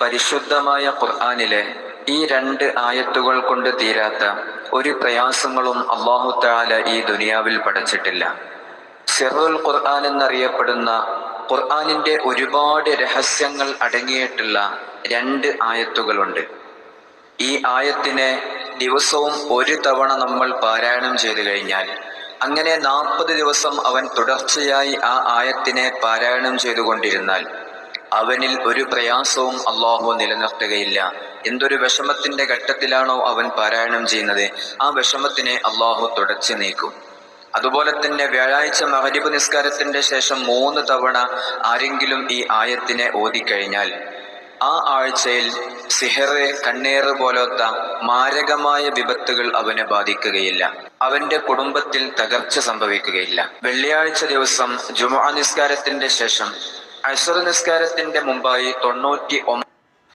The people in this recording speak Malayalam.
പരിശുദ്ധമായ ഖുർആാനിലെ ഈ രണ്ട് ആയത്തുകൾ കൊണ്ട് തീരാത്ത ഒരു പ്രയാസങ്ങളും അള്ളാഹു താല ഈ ദുനിയാവിൽ പഠിച്ചിട്ടില്ല സിറുൽ ഖുർആൻ എന്നറിയപ്പെടുന്ന ഖുർആാനിന്റെ ഒരുപാട് രഹസ്യങ്ങൾ അടങ്ങിയിട്ടുള്ള രണ്ട് ആയത്തുകളുണ്ട്. ഈ ആയത്തിനെ ദിവസവും ഒരു തവണ നമ്മൾ പാരായണം ചെയ്തു കഴിഞ്ഞാൽ അങ്ങനെ നാൽപ്പത് ദിവസം അവൻ തുടർച്ചയായി ആ ആയത്തിനെ പാരായണം ചെയ്തുകൊണ്ടിരുന്നാൽ അവനിൽ ഒരു പ്രയാസവും അള്ളാഹു നിലനിർത്തുകയില്ല. എന്തൊരു വിഷമത്തിന്റെ ഘട്ടത്തിലാണോ അവൻ പാരായണം ചെയ്യുന്നത് ആ വിഷമത്തിനെ അള്ളാഹു തുടച്ചു നീക്കും. അതുപോലെ തന്നെ വ്യാഴാഴ്ച മഹരിബ് നിസ്കാരത്തിന്റെ ശേഷം മൂന്ന് തവണ ആരെങ്കിലും ഈ ആയത്തിനെ ഓതിക്കഴിഞ്ഞാൽ ആ ആഴ്ചയിൽ സിഹറ് കണ്ണേറ് പോലത്തെ മാരകമായ വിപത്തുകൾ അവനെ ബാധിക്കുകയില്ല. അവന്റെ കുടുംബത്തിൽ തകർച്ച സംഭവിക്കുകയില്ല. വെള്ളിയാഴ്ച ദിവസം ജുമാ നിസ്കാരത്തിന്റെ ശേഷം അസർ നിസ്കാരത്തിന്റെ മുമ്പായി തൊണ്ണൂറ്റി